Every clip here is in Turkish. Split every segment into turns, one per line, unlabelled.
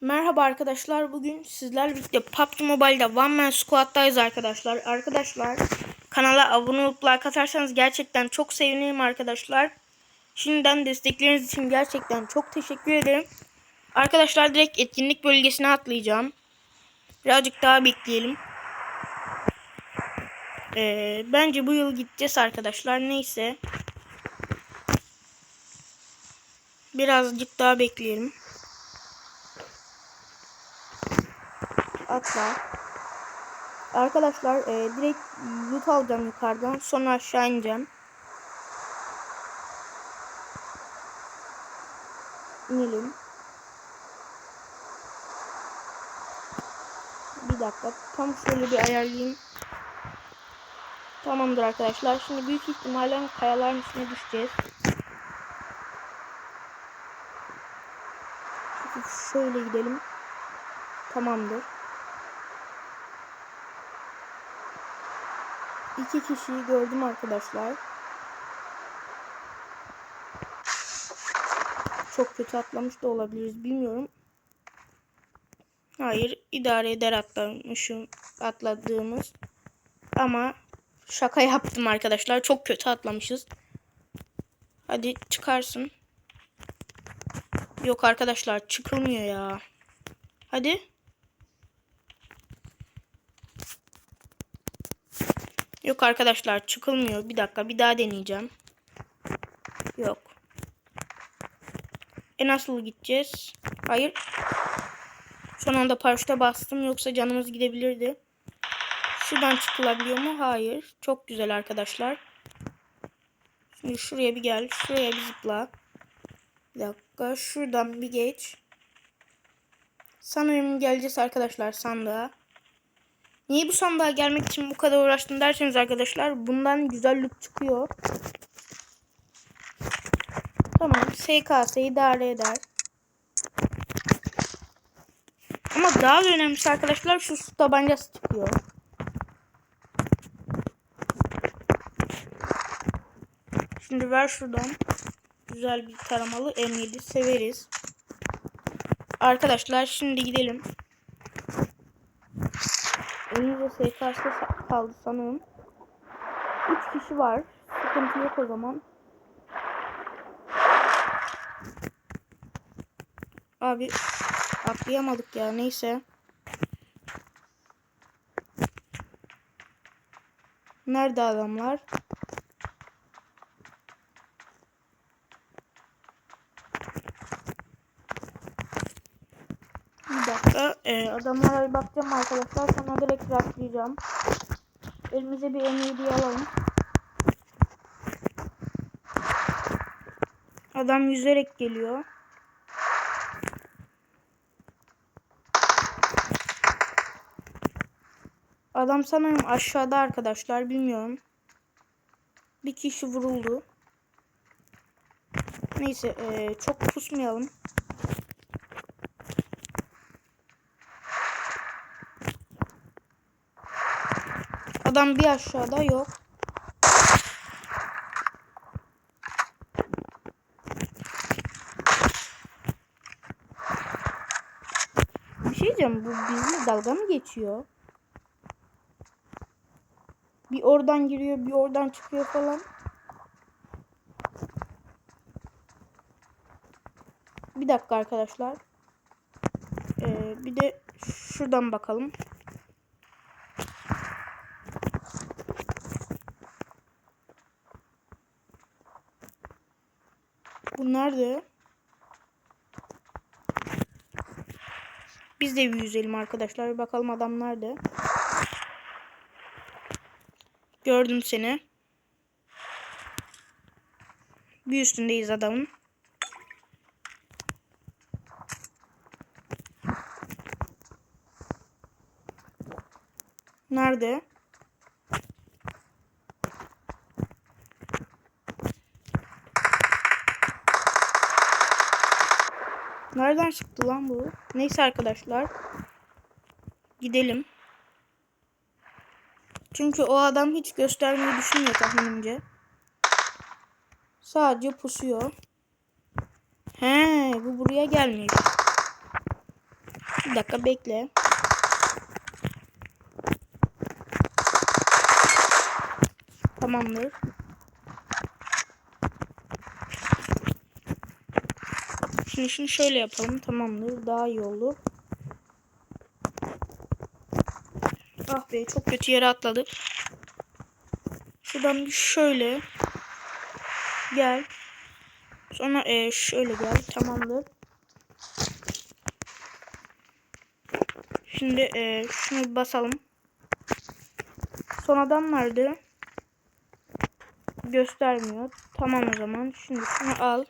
Merhaba arkadaşlar. Bugün sizlerle birlikte PUBG Mobile'da One Man Squad'dayız arkadaşlar. Arkadaşlar kanala abone olup like atarsanız gerçekten çok sevinirim arkadaşlar. Şimdiden destekleriniz için gerçekten çok teşekkür ederim. Arkadaşlar direkt etkinlik bölgesine atlayacağım. Birazcık daha bekleyelim. Ee, bence bu yıl gideceğiz arkadaşlar. Neyse. Birazcık daha bekleyelim. Atla. Arkadaşlar e, direkt loot alacağım yukarıdan. Sonra aşağı ineceğim. İnelim. Bir dakika. Tam şöyle bir ayarlayayım. Tamamdır arkadaşlar. Şimdi büyük ihtimalle kayaların üstüne düşeceğiz. Şöyle gidelim. Tamamdır. İki kişiyi gördüm arkadaşlar. Çok kötü atlamış da olabiliriz bilmiyorum. Hayır idare eder atlamışım atladığımız. Ama şaka yaptım arkadaşlar. Çok kötü atlamışız. Hadi çıkarsın. Yok arkadaşlar çıkılmıyor ya. Hadi. Yok arkadaşlar çıkılmıyor. Bir dakika bir daha deneyeceğim. Yok. E nasıl gideceğiz? Hayır. Son anda paraşüte bastım yoksa canımız gidebilirdi. Şuradan çıkılabiliyor mu? Hayır. Çok güzel arkadaşlar. Şimdi şuraya bir gel. Şuraya bir zıpla. Bir dakika. Şuradan bir geç. Sanırım geleceğiz arkadaşlar sandığa. Niye bu sandığa gelmek için bu kadar uğraştım derseniz arkadaşlar bundan güzel loot çıkıyor. Tamam SKS idare eder. Ama daha da önemlisi arkadaşlar şu su tabancası çıkıyor. Şimdi ver şuradan. Güzel bir taramalı M7 severiz. Arkadaşlar şimdi gidelim. Elimizde SKS kaldı sanırım. 3 kişi var. Sıkıntı yok o zaman. Abi atlayamadık ya neyse. Nerede adamlar? Bir dakika. Ee, adamlara bir bakacağım arkadaşlar. Sonra direkt rastlayacağım. Elimize bir M7 alalım. Adam yüzerek geliyor. Adam sanırım aşağıda arkadaşlar. Bilmiyorum. Bir kişi vuruldu. Neyse ee, çok pusmayalım. Adam bir aşağıda yok. Bir şey diyeceğim bu bizimle dalga mı geçiyor? Bir oradan giriyor bir oradan çıkıyor falan. Bir dakika arkadaşlar. Ee, bir de şuradan bakalım. Nerede? Biz de bir yüzelim arkadaşlar. Bir bakalım adam nerede? Gördüm seni. Bir üstündeyiz adamın. Nerede? Nereden çıktı lan bu? Neyse arkadaşlar. Gidelim. Çünkü o adam hiç göstermeyi düşünmüyor tahminimce. Sadece pusuyor. He, bu buraya gelmiş. Bir dakika bekle. Tamamdır. Şimdi şunu şöyle yapalım. Tamamdır. Daha iyi oldu. Ah be çok kötü yere atladı. Şuradan bir şöyle. Gel. Sonra e, şöyle gel. Tamamdır. Şimdi e, şunu basalım. Son adam nerede? Göstermiyor. Tamam o zaman. Şimdi şunu al.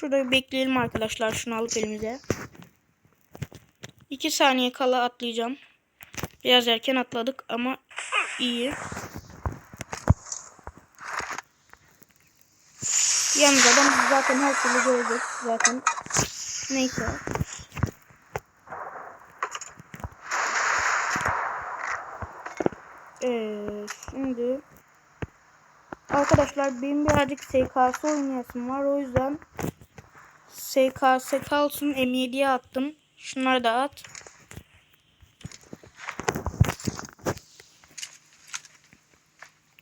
Şurada bekleyelim arkadaşlar. Şunu alıp elimize. 2 saniye kala atlayacağım. Biraz erken atladık ama iyi. Yalnız adam zaten her türlü görecek zaten. Neyse. Ee, şimdi arkadaşlar benim birazcık SKS oynayasım var o yüzden SKS kalsın M7'ye attım. Şunları da at.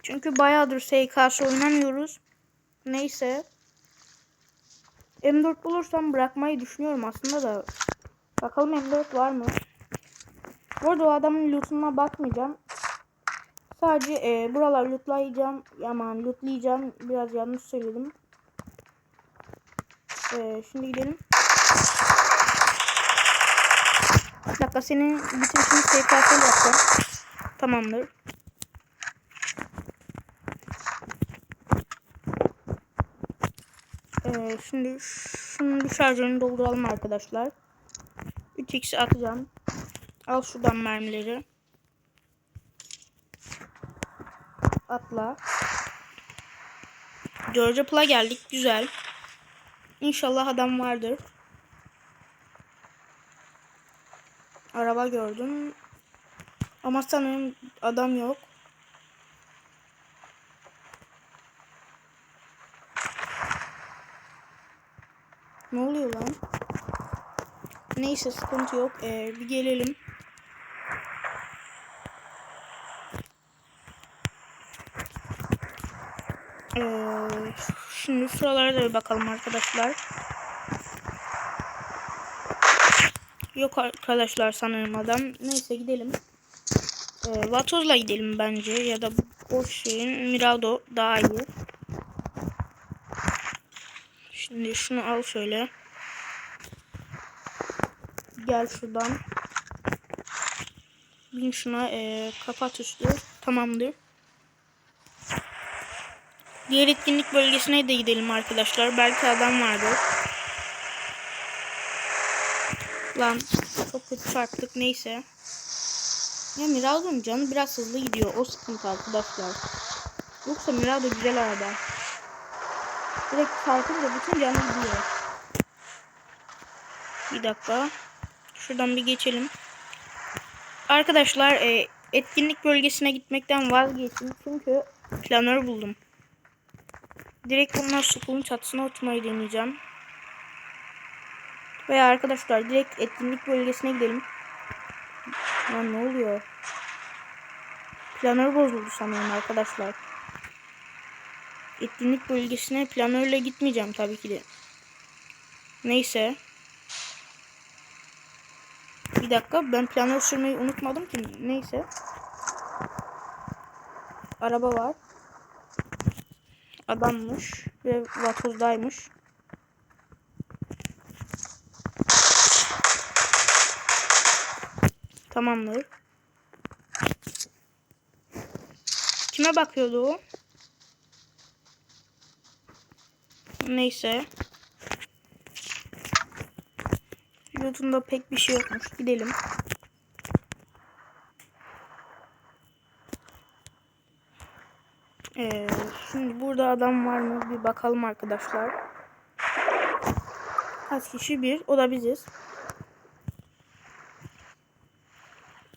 Çünkü bayağıdır SKS oynamıyoruz. Neyse. M4 bulursam bırakmayı düşünüyorum aslında da. Bakalım M4 var mı? Bu arada o adamın lootuna bakmayacağım. Sadece e, buralar lootlayacağım. Aman lootlayacağım. Biraz yanlış söyledim. E, şimdi gidelim. Bir dakika senin bitirişini SKS yapacağım. Tamamdır. Ee, şimdi şunun şarjörünü dolduralım arkadaşlar. 3x'i atacağım. Al şuradan mermileri. Atla. George Apple'a geldik. Güzel. İnşallah adam vardır. Araba gördüm. Ama sanırım adam yok. Ne oluyor lan? Neyse sıkıntı yok. Ee, bir gelelim. Ee, şimdi şuralara da bir bakalım arkadaşlar. Yok arkadaşlar sanırım adam. Neyse gidelim. Ee, Vatoz'la gidelim bence ya da boş şeyin Mirado daha iyi. Şimdi şunu al şöyle. Gel şuradan. Bin şuna e, kapat üstü. Tamamdır. Diğer etkinlik bölgesine de gidelim arkadaşlar. Belki adam vardır. Lan çok kötü çarptık neyse. Ya Mirado'nun canı biraz hızlı gidiyor. O sıkıntı arkadaşlar. Yoksa Mirado güzel araba. Direkt çarpınca bütün canı gidiyor. Bir dakika. Şuradan bir geçelim. Arkadaşlar e, etkinlik bölgesine gitmekten vazgeçtim. Çünkü planör buldum. Direkt bunlar sukulun çatısına oturmayı deneyeceğim. Veya arkadaşlar direkt etkinlik bölgesine gidelim. Lan ne oluyor? Planör bozuldu sanırım arkadaşlar. Etkinlik bölgesine planörle gitmeyeceğim tabii ki de. Neyse. Bir dakika ben planör sürmeyi unutmadım ki. Neyse. Araba var. Adammış ve vatozdaymış. Tamamdır. Kime bakıyordu o? Neyse. Loot'unda pek bir şey yokmuş. Gidelim. Ee, şimdi burada adam var mı? Bir bakalım arkadaşlar. Kaç kişi? Bir. O da biziz.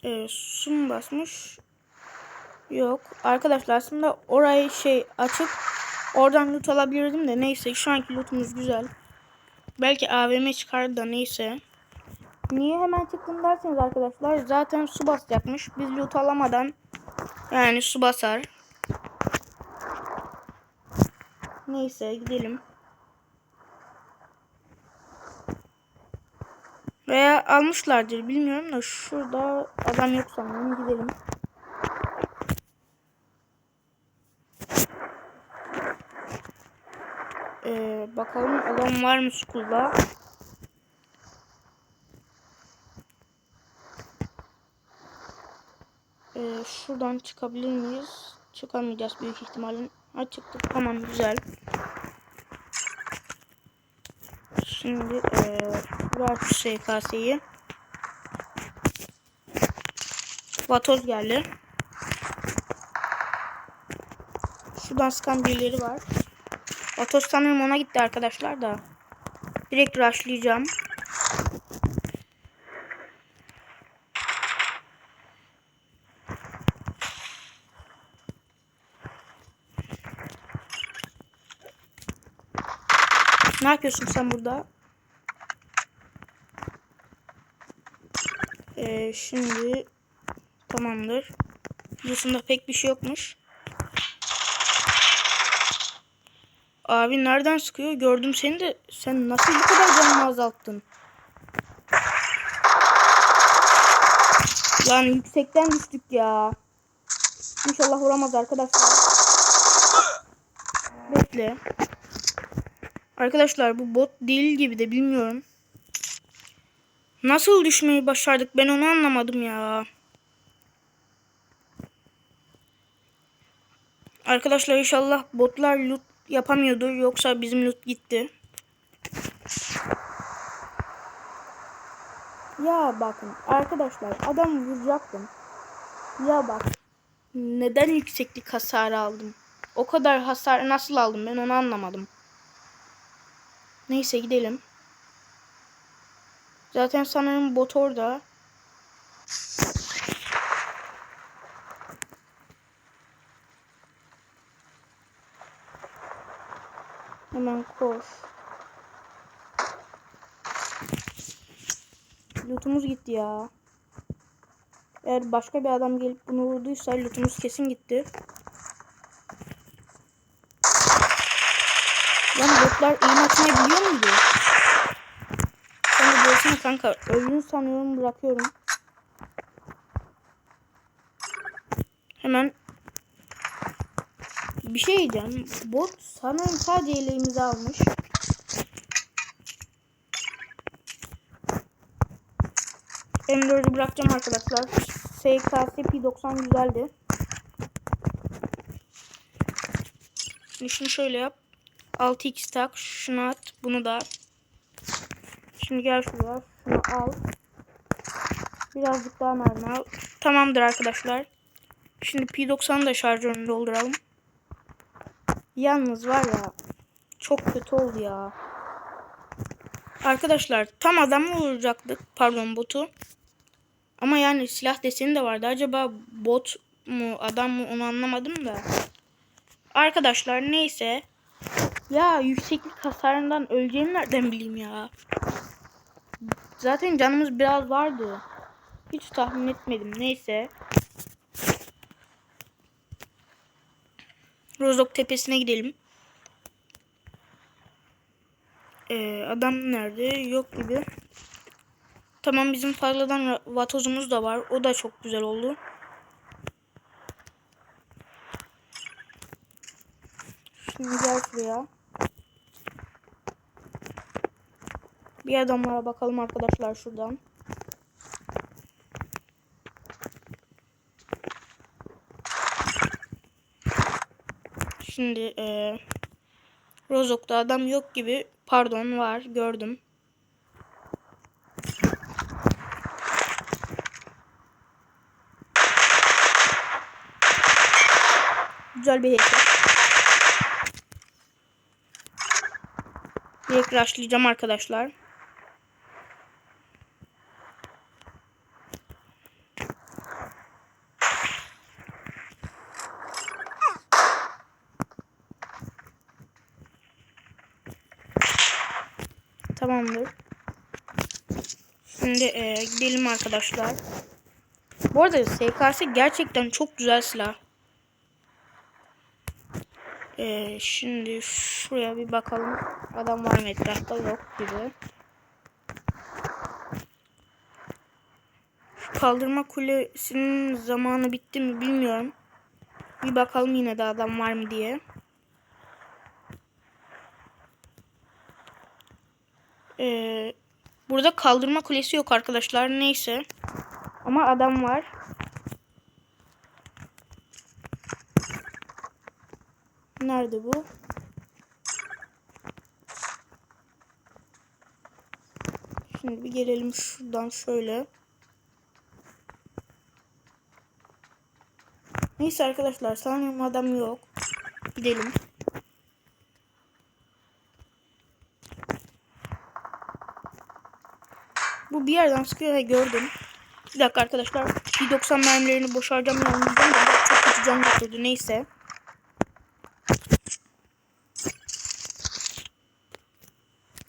Ee, su mu basmış? Yok. Arkadaşlar aslında orayı şey açıp oradan loot alabilirdim de neyse şu anki lootumuz güzel. Belki AVM çıkar da neyse. Niye hemen çıktım derseniz arkadaşlar zaten su basacakmış. Biz loot alamadan yani su basar. Neyse gidelim. Veya almışlardır bilmiyorum da şurada adam yok sanırım gidelim. Ee, bakalım adam var mı school'da? Ee, şuradan çıkabilir miyiz? Çıkamayacağız büyük ihtimalle. Ha tamam güzel. Şimdi ee, şu SKS'yi. Vatoz geldi. Şuradan sıkan birileri var. Vatoz sanırım ona gitti arkadaşlar da. Direkt rushlayacağım. Ne yapıyorsun sen burada? Ee, şimdi tamamdır. Videosunda pek bir şey yokmuş. Abi nereden sıkıyor? Gördüm seni de sen nasıl bu kadar canını azalttın? Lan yüksekten düştük ya. İnşallah vuramaz arkadaşlar. Bekle. Arkadaşlar bu bot değil gibi de bilmiyorum. Nasıl düşmeyi başardık ben onu anlamadım ya. Arkadaşlar inşallah botlar loot yapamıyordur yoksa bizim loot gitti. Ya bakın arkadaşlar adam vuracaktım. Ya bak neden yükseklik hasarı aldım? O kadar hasar nasıl aldım ben onu anlamadım. Neyse gidelim. Zaten sanırım bot orada. Hemen koş. Lootumuz gitti ya. Eğer başka bir adam gelip bunu vurduysa lootumuz kesin gitti. Lan botlar eğim atmayı biliyor muydu? Sen de diyorsun kanka öldüğünü sanıyorum bırakıyorum. Hemen bir şey diyeceğim. Bot sanırım sadece eleğimizi almış. M4'ü bırakacağım arkadaşlar. SKS P90 güzeldi. Şimdi şöyle yap. 6x tak. Şunu at. Bunu da at. Şimdi gel şuraya. Şunu al. Birazcık daha mermi al. Tamamdır arkadaşlar. Şimdi P90'ı da şarjörünü dolduralım. Yalnız var ya. Çok kötü oldu ya. Arkadaşlar tam adamı vuracaktık. Pardon botu. Ama yani silah deseni de vardı. Acaba bot mu adam mı onu anlamadım da. Arkadaşlar neyse. Ya yükseklik hasarından öleceğimi nereden bileyim ya. Zaten canımız biraz vardı. Hiç tahmin etmedim. Neyse. Rozok tepesine gidelim. Ee, adam nerede? Yok gibi. Tamam bizim fazladan vatozumuz da var. O da çok güzel oldu. Şimdi gel şuraya. Bir adamlara bakalım arkadaşlar şuradan. Şimdi e, Rozok'ta adam yok gibi. Pardon var gördüm. Güzel bir heykel. Direkt rushlayacağım arkadaşlar. Tamamdır. Şimdi gidelim arkadaşlar. Bu arada SKS gerçekten çok güzel silah. E, şimdi şuraya bir bakalım. Adam var mı etrafta? Yok gibi. Şu kaldırma kulesinin zamanı bitti mi bilmiyorum. Bir bakalım yine de adam var mı diye. Ee, burada kaldırma kulesi yok arkadaşlar. Neyse. Ama adam var. Nerede bu? Şimdi bir gelelim şuradan şöyle. Neyse arkadaşlar sanırım adam yok. Gidelim. Bir yerden sıkıyor gördüm. Bir dakika arkadaşlar. 90 mermilerini boşaracağım yanımızdan da çok kötü can götürdü. Neyse.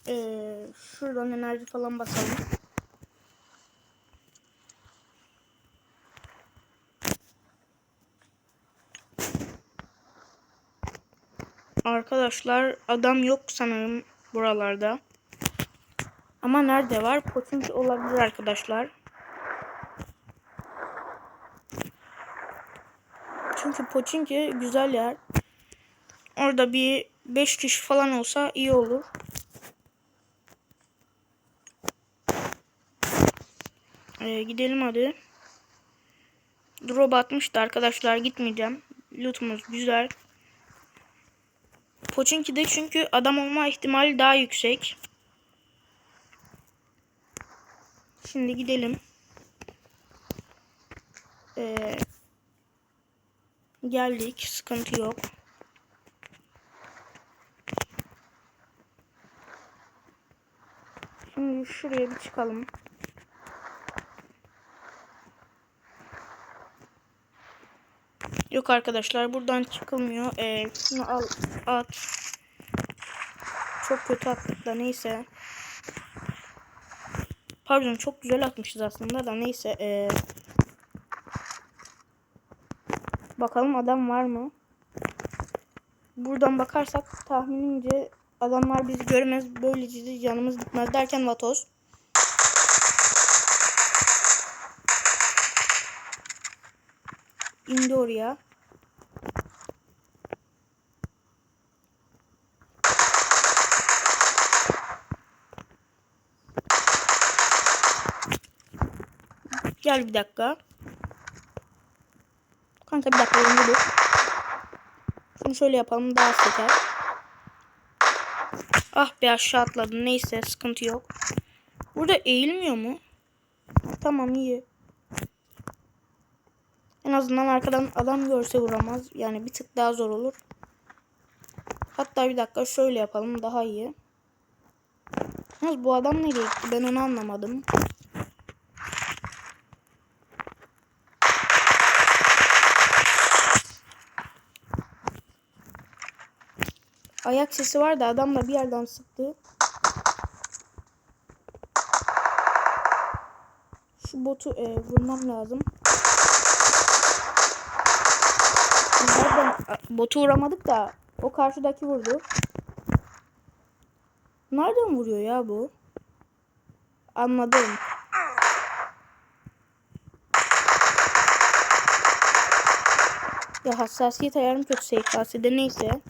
Ee, şuradan enerji falan basalım. Arkadaşlar adam yok sanırım buralarda. Ama nerede var? Poçinki olabilir arkadaşlar. Çünkü Poçinki güzel yer. Orada bir 5 kişi falan olsa iyi olur. Ee, gidelim hadi. Drop atmıştı arkadaşlar gitmeyeceğim. Lootumuz güzel. Poçinki'de çünkü adam olma ihtimali daha yüksek. Şimdi gidelim. Ee, geldik. Sıkıntı yok. Şimdi şuraya bir çıkalım. Yok arkadaşlar buradan çıkılmıyor. Ee, şunu al at. Çok kötü attık neyse. Pardon çok güzel atmışız aslında da neyse. Ee, bakalım adam var mı? Buradan bakarsak tahminimce adamlar bizi görmez. Böylece canımız gitmez derken Vatos. indi oraya. Gel bir dakika. Kanka bir dakika önce dur. Şunu şöyle yapalım daha seker. Ah be aşağı atladım. Neyse sıkıntı yok. Burada eğilmiyor mu? Tamam iyi. En azından arkadan adam görse vuramaz. Yani bir tık daha zor olur. Hatta bir dakika şöyle yapalım daha iyi. Yalnız bu adam nereye gitti ben onu anlamadım. Ayak sesi var da adam da bir yerden sıktı. Şu botu e, vurmam lazım. Nereden botu vuramadık da o karşıdaki vurdu. Nereden vuruyor ya bu? Anladım. Ya hassasiyet ayarım kötü SKS'de neyse.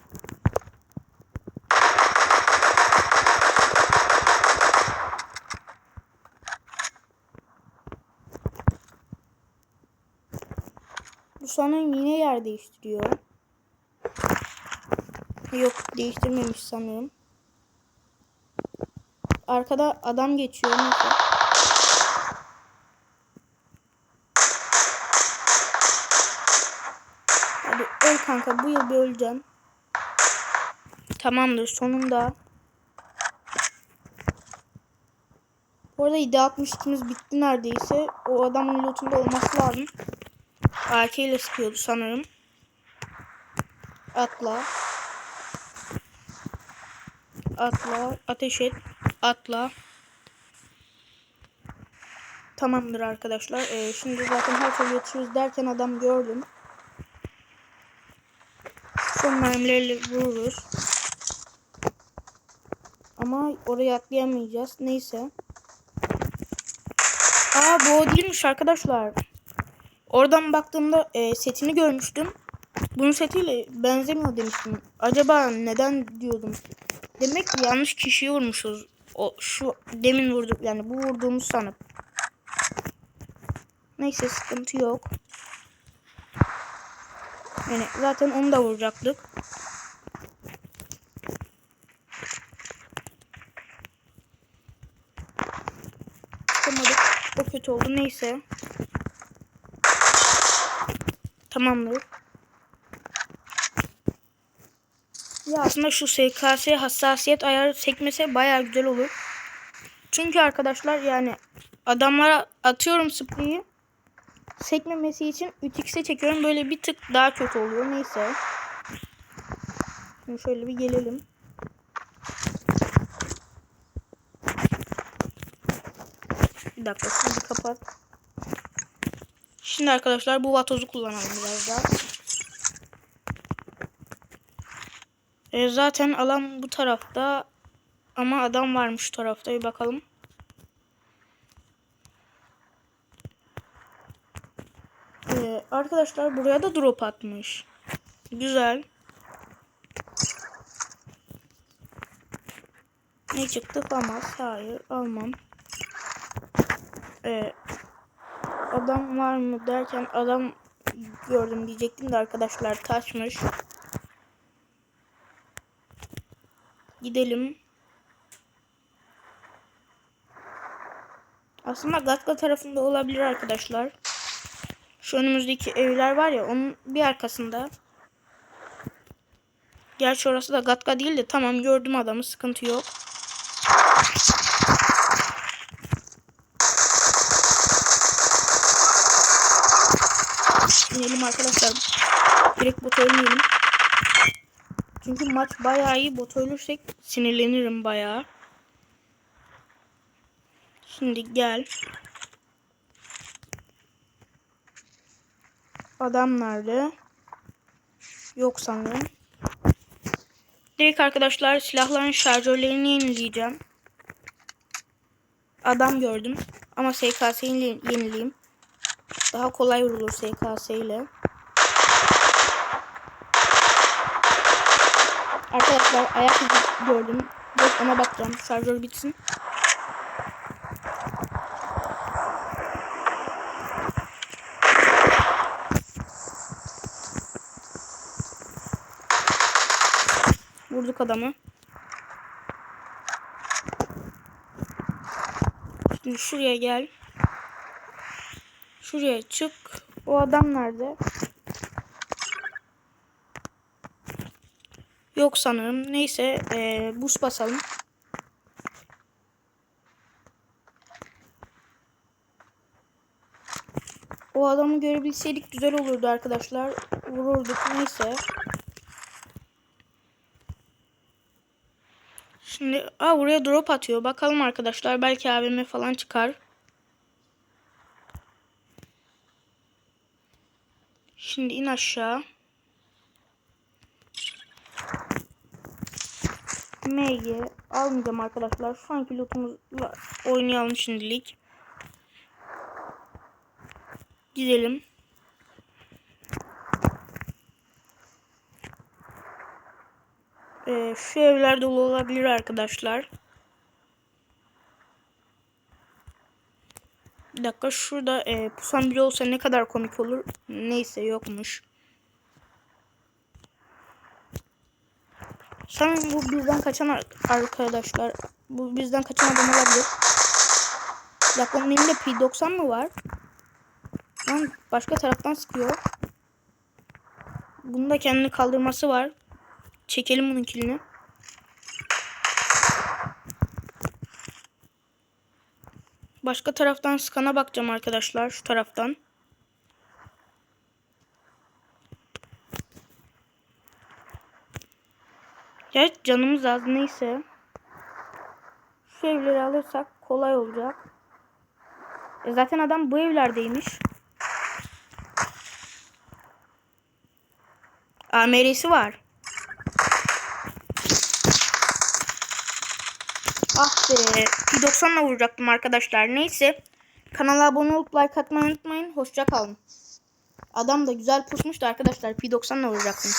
Bu sanırım yine yer değiştiriyor. Yok değiştirmemiş sanırım. Arkada adam geçiyor. Neyse. Hadi öl kanka bu yıl bir öleceğim. Tamamdır sonunda. Bu arada 7.62'miz bitti neredeyse. O adamın lootunda olması lazım. AK ile sıkıyordu sanırım. Atla. atla, ateş et, atla. Tamamdır arkadaşlar. Ee, şimdi zaten her şey yetişiriz derken adam gördüm. Son mermilerle vururuz. Ama oraya atlayamayacağız. Neyse. Aa bu değilmiş arkadaşlar. Oradan baktığımda e, setini görmüştüm. Bunun setiyle benzemiyor demiştim. Acaba neden diyordum. Demek ki yanlış kişiyi vurmuşuz. O şu demin vurduk yani bu vurduğumuz sanıp. Neyse sıkıntı yok. Yani zaten onu da vuracaktık. Çıkamadık. O kötü oldu. Neyse. Tamamdır. Ya aslında şu SKS hassasiyet ayarı sekmese baya güzel olur. Çünkü arkadaşlar yani adamlara atıyorum spreyi. Sekmemesi için 3x'e çekiyorum. Böyle bir tık daha kötü oluyor. Neyse. Şimdi şöyle bir gelelim. Bir dakika bir kapat. Şimdi arkadaşlar bu vatozu kullanalım biraz daha. E, zaten alan bu tarafta ama adam varmış tarafta bir bakalım. E, arkadaşlar buraya da drop atmış. Güzel. Ne çıktı? Famas. Hayır almam. E, adam var mı derken adam gördüm diyecektim de arkadaşlar kaçmış. Gidelim. Aslında Gatka tarafında olabilir arkadaşlar. Şu önümüzdeki evler var ya onun bir arkasında. Gerçi orası da Gatka değil de tamam gördüm adamı sıkıntı yok. İnelim arkadaşlar. Direkt bot ölmeyelim. Çünkü maç bayağı iyi. Bot ölürsek sinirlenirim bayağı. Şimdi gel. Adam nerede? Yok sanırım. Direkt arkadaşlar silahların şarjörlerini yenileyeceğim. Adam gördüm. Ama SKS'yi yenileyim. Daha kolay vurulur SKS ile. Arkadaşlar ayak izi gördüm. Yok ona bakacağım. Şarjör bitsin. Vurduk adamı. Şimdi şuraya gel. Şuraya çık. O adam nerede? Yok sanırım. Neyse ee, buz basalım. O adamı görebilseydik güzel olurdu arkadaşlar. Vururduk neyse. Şimdi aa, buraya drop atıyor. Bakalım arkadaşlar. Belki AVM falan çıkar. Şimdi in aşağı. MG almayacağım arkadaşlar. Şu anki lootumuzla oynayalım şimdilik. Gidelim. Ee, şu evler dolu olabilir arkadaşlar. Bir dakika şurada e, pusan biri olsa ne kadar komik olur. Neyse yokmuş. Sanırım bu bizden kaçan arkadaşlar. Bu bizden kaçan adam olabilir. Dakika onun elinde P90 mı var? Lan başka taraftan sıkıyor. Bunun da kendini kaldırması var. Çekelim bunun kilini. Başka taraftan skana bakacağım arkadaşlar. Şu taraftan. Ya canımız az neyse. şu evleri alırsak kolay olacak. E zaten adam bu evlerdeymiş. AMR'si var. Be. P90'la vuracaktım arkadaşlar. Neyse. Kanala abone olup like atmayı unutmayın. Hoşça kalın. Adam da güzel pusmuştu arkadaşlar. P90'la vuracaktım.